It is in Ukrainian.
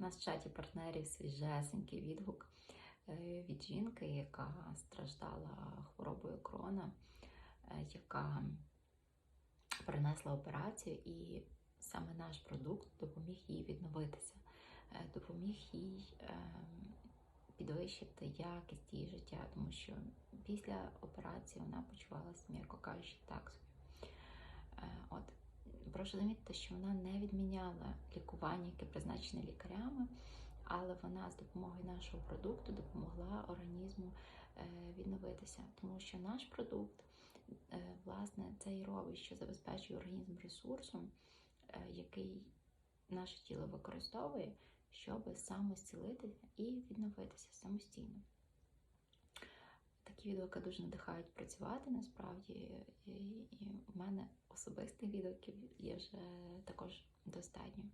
Нас в чаті партнерів свіжесенький відгук е, від жінки, яка страждала хворобою крона, е, яка перенесла операцію, і саме наш продукт допоміг їй відновитися, е, допоміг їй ем, підвищити якість її життя, тому що після операції вона почувалася, м'яко кажучи, так собі. От замітити, що вона не відміняла лікування, яке призначене лікарями, але вона з допомогою нашого продукту допомогла організму е, відновитися, тому що наш продукт, е, власне, це і робить, що забезпечує організм ресурсом, е, який наше тіло використовує, щоб самозцілитися і відновитися самостійно. Такі відгуки дуже надихають працювати насправді. І в мене особистих відгуків є вже також достатньо.